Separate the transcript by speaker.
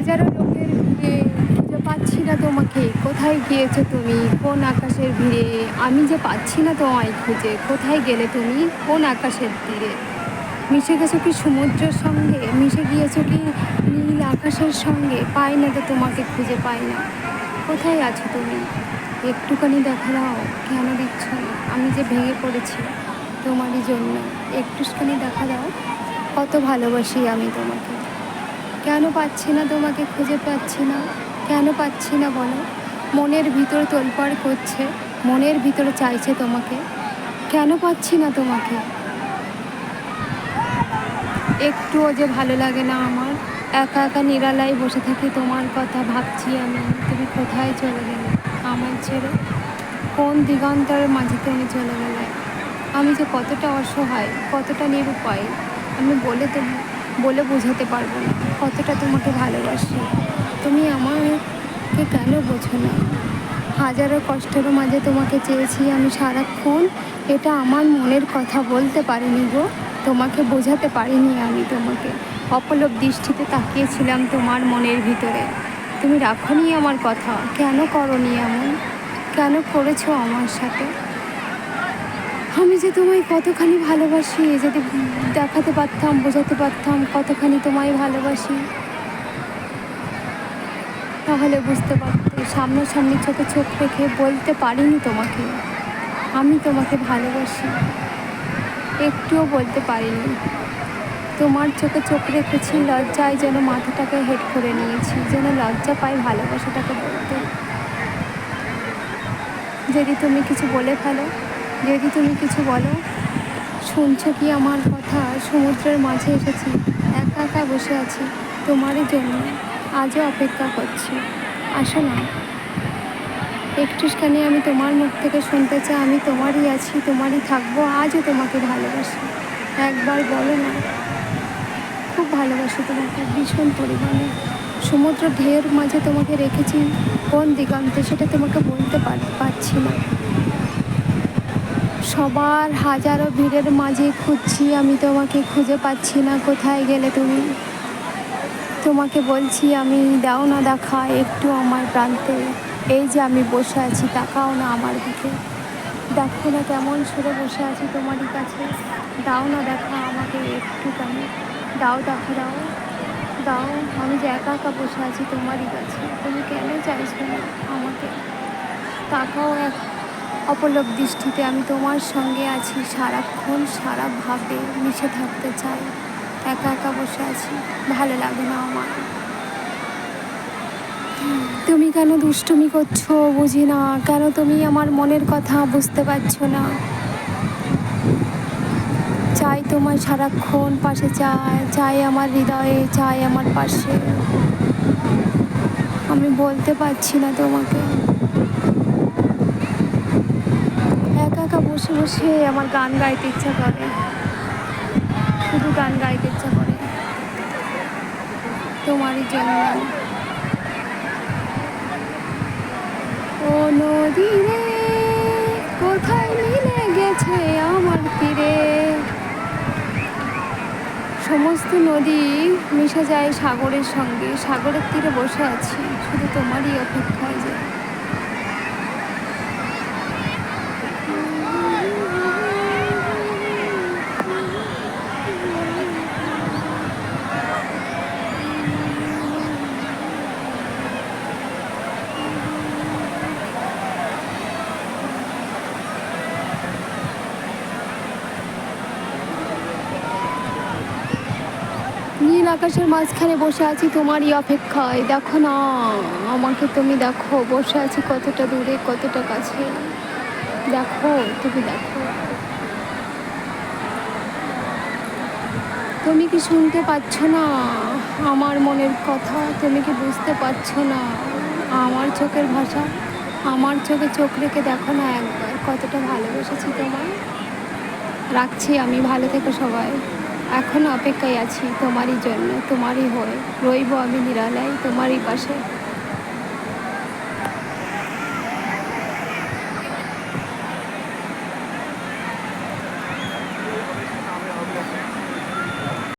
Speaker 1: হাজারো লোকের ভিড়ে খুঁজে পাচ্ছি না তোমাকে। কোথায় গিয়েছো তুমি? কোন আকাশের ভিড়ে? আমি যে পাচ্ছি না তোমায় খুঁজে, কোথায় গেলে তুমি? কোন আকাশের তীরে? মিশে গেছো কি সমুদ্রের সঙ্গে? মিশে গিয়েছো কি নীল আকাশের সঙ্গে? পাই না তো তোমাকে খুঁজে, পাই না। কোথায় আছো তুমি? একটুখানি দেখা দাও কেন দিচ্ছ না? আমি যে ভেঙে পড়েছি তোমারই জন্য। একটুখানি দেখা দাও কত ভালোবাসি আমি তোমাকে। কেন পাচ্ছি না তোমাকে খুঁজে পাচ্ছি না? কেন পাচ্ছি না বলো? মনের ভিতর তোলপাড় করছে, মনের ভিতরে চাইছে তোমাকে। কেন পাচ্ছি না তোমাকে? একটুও যে ভালো লাগে না আমার। একা একা নিরালায় বসে থাকি তোমার কথা ভাবছি আমি। তুমি কোথায় চলে গেলে? আমার ছেড়ে কোন দিগন্তরের মাঝে তুমি চলে গেলে? আমি যে কতটা অসহায়, কতটা নিরুপায়, আমি বলে তো বলে বোঝাতে পারব না। কতটা তোমাকে ভালোবাসি। তুমি আমাকে কেন বোঝো না? হাজারো কষ্টের মাঝে তোমাকে চেয়েছি আমি সারাক্ষণ। এটা আমার মনের কথা বলতে পারিনি গো। তোমাকে বোঝাতে পারিনি আমি তোমাকে। অপলব দৃষ্টিতে তাকিয়েছিলাম তোমার মনের ভিতরে। তুমি রাখনি আমার কথা। কেন করনি এমন? কেন করেছ আমার সাথে? আমি যে তোমায় কতখানি ভালোবাসি যদি দেখাতে পারতাম, বোঝাতে পারতাম কতখানি তোমায় ভালোবাসি। তাহলে বুঝতে পারতে সামনাসামনি চোখে চোখ রেখে বলতে পারিনি তোমাকে। আমি তোমাকে ভালোবাসি। একটুও বলতে পারিনি। তোমার চোখে চোখ রেখেছি, লজ্জায় যেন মাথাটাকে হেড করে নিয়েছি, যেন লজ্জা পাই ভালোবাসাটাকে বলতে। যদি তুমি কিছু বলে ফেলো যদি তুমি কিছু বলো? শুনছো কি আমার কথা? সমুদ্রের মাঝে এসেছি। একা একা বসে আছি তোমারই জন্য। আজও অপেক্ষা করছি। আসো না। একটুখানি আমি তোমার মুখ থেকে শুনতে চাই। আমি তোমারই আছি, তোমারই থাকব। আজও তোমাকে ভালোবাসি। একবার বলো না। খুব ভালোবাসি তোমাকে, ভীষণ পরিমাণে। সমুদ্র ঢেউর মাঝে তোমাকে রেখেছি। কোন দিগান্তে সেটা তোমাকে বলতে পার- পারছি না। সবার হাজারো ভিড়ের মাঝে খুঁজছি, আমি তোমাকে খুঁজে পাচ্ছি না, কোথায় গেলে তুমি? তোমাকে বলছি, আমি দাও না দেখা, একটু আমার প্রান্তে। এই যে আমি বসে আছি, তাকাও না আমার দিকে। দেখো না কেমন সরে বসে আছি তোমারই কাছে। দাও না দেখা আমাকে একটু একটুখানি দাও দেখা, দাও। দাও, আমি যে একা একা বসে আছি তোমারই কাছে। তুমি কেন চাইছো না আমাকে? তাকাও এক অপলক দৃষ্টিতে আমি তোমার সঙ্গে আছি সারাক্ষণ সারা ভাবে মিশে থাকতে চাই। একা একা বসে আছি, ভালো লাগে না আমার। তুমি কেন দুষ্টুমি করছ বুঝি না, কেন তুমি আমার মনের কথা বুঝতে পারছ না? চাই তোমার সারাক্ষণ পাশে চাই চাই আমার হৃদয়ে, চাই আমার পাশে। আমি বলতে পারছি না তোমাকে। একা বসে বসে আমার গান গাইতে ইচ্ছা করে। শুধু গান গাইতে ইচ্ছা করে। তোমারই জন্য। ও নদী রে, কোথায় মিলে গেছে আমার তীরে? সমস্ত নদী মিশে যায় সাগরের সঙ্গে। সাগরের তীরে বসে আছি। শুধু তোমারই অপেক্ষায় যে নীল আকাশের মাঝখানে বসে আছি তোমারই অপেক্ষায়। দেখো না, আমাকে তুমি দেখো, বসে আছি কতটা দূরে, কতটা কাছে। দেখো, তুমি দেখো। তুমি কি শুনতে পাচ্ছ না আমার মনের কথা? তুমি কি বুঝতে পারছ না আমার চোখের ভাষা? আমার চোখে চোখ রেখে দেখো না একবার, কতটা ভালোবেসেছি তোমায়। রাখছি আমি, ভালো থেকো সবাই। এখনও অপেক্ষায় আছি তোমারই জন্য তোমারই হয়ে। রইব আমি নিরালায় তোমারই পাশে।